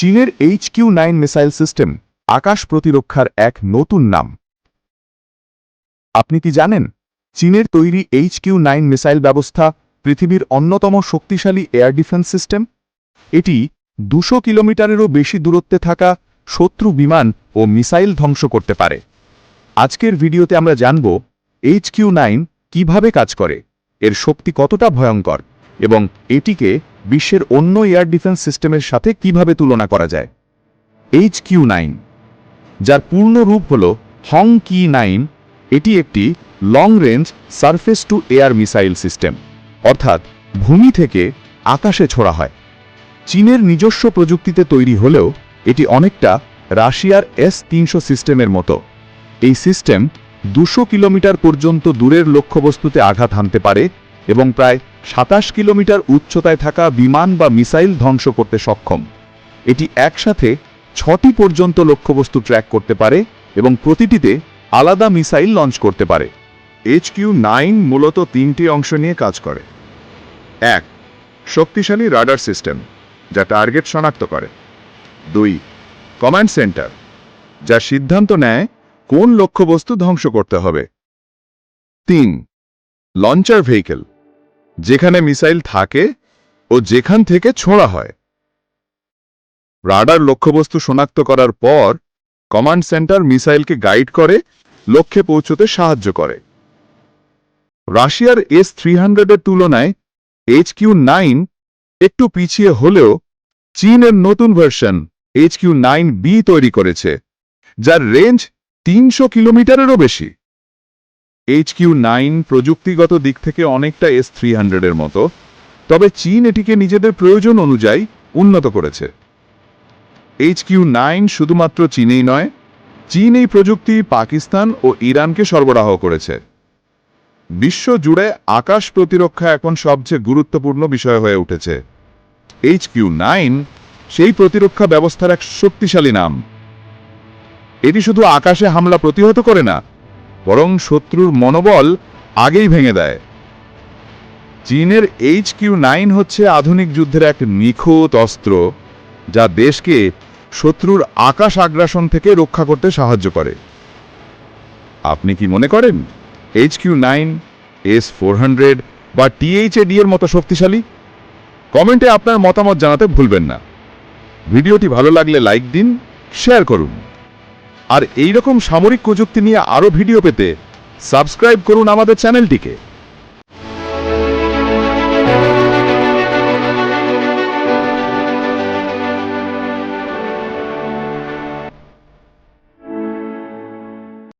চীনের H Q nine missile system আকাশ প্রতিরক্ষার এক নতুন নাম। আপনি কি জানেন, চীনের তৈরি এইচ কিউ নাইন মিসাইল ব্যবস্থা পৃথিবীর অন্যতম শক্তিশালী এয়ার ডিফেন্স সিস্টেম? এটি দুশো কিলোমিটারেরও বেশি দূরত্বে থাকা শত্রু বিমান ও মিসাইল ধ্বংস করতে পারে। আজকের ভিডিওতে আমরা জানব এইচ কিউ নাইন কীভাবে কাজ করে, এর শক্তি কতটা ভয়ঙ্কর এবং এটিকে বিশ্বের অন্য এয়ার ডিফেন্স সিস্টেমের সাথে কীভাবে তুলনা করা যায়? এইচ কিউ নাইন যার পূর্ণ রূপ হল হং কি নাইন এটি একটি long range surface to air missile system অর্থাৎ ভূমি থেকে আকাশে ছোড়া হয়। চীনের নিজস্ব প্রযুক্তিতে তৈরি হলেও এটি অনেকটা রাশিয়ার এস তিনশো সিস্টেমের মতো। এই সিস্টেম দুশো কিলোমিটার পর্যন্ত দূরের লক্ষ্যবস্তুতে আঘাত হানতে পারে এবং প্রায় সাতাশ কিলোমিটার উচ্চতায় থাকা বিমান বা মিসাইল ধ্বংস করতে সক্ষম। এটি একসাথে ছটি পর্যন্ত লক্ষ্যবস্তু ট্র্যাক করতে পারে এবং প্রতিটিতে আলাদা মিসাইল লঞ্চ করতে পারে। এইচ কিউ নাইন মূলত তিনটি অংশ নিয়ে কাজ করে। এক, শক্তিশালী রাডার সিস্টেম, যা টার্গেট শনাক্ত করে। দুই, কমান্ড সেন্টার, যা সিদ্ধান্ত নেয় কোন লক্ষ্যবস্তু ধ্বংস করতে হবে। তিন, লঞ্চার ভেহিকেল যেখানে মিসাইল থাকে ও যেখান থেকে ছোঁড়া হয়। রাডার লক্ষ্যবস্তু শনাক্ত করার পর কমান্ড সেন্টার মিসাইলকে গাইড করে, লক্ষ্যে পৌঁছতে সাহায্য করে। রাশিয়ার এস থ্রি হান্ড্রেডের তুলনায় এইচ কিউ নাইন একটু পিছিয়ে হলেও চীনের নতুন version H Q nine B তৈরি করেছে, যার রেঞ্জ তিনশো কিলোমিটারেরও বেশি। এইচ কিউ নাইন প্রযুক্তিগত দিক থেকে অনেকটা এস থ্রি হান্ড্রেডের মতো। তবে চীন এটিকে নিজেদের প্রয়োজন অনুযায়ী উন্নত করেছে। এইচ কিউ নাইন শুধুমাত্র চীনেই নয়, চীন এই প্রযুক্তি পাকিস্তান ও ইরানকে সরবরাহ করেছে। বিশ্ব জুড়ে আকাশ প্রতিরক্ষা এখন সবচেয়ে গুরুত্বপূর্ণ বিষয় হয়ে উঠেছে। এইচ কিউ নাইন সেই প্রতিরক্ষা ব্যবস্থার এক শক্তিশালী নাম। এটি শুধু আকাশে হামলা প্রতিহত করে না বরং শত্রুর মনোবল আগেই ভেঙে দেয়। চীনের এইচ কিউ নাইন হচ্ছে আধুনিক যুদ্ধের এক নিখুঁত অস্ত্র, যা দেশকে শত্রুর আকাশ আগ্রাসন থেকে রক্ষা করতে সাহায্য করে। আপনি কি মনে করেন H Q nine, S four hundred বা টিএইচএডি এর মতো শক্তিশালী? কমেন্টে আপনার মতামত জানাতে ভুলবেন না। ভিডিওটি ভালো লাগলে লাইক দিন, শেয়ার করুন। আর এইরকম সামরিক প্রযুক্তি নিয়ে আরও ভিডিও পেতে সাবস্ক্রাইব করুন আমাদের চ্যানেলটিকে।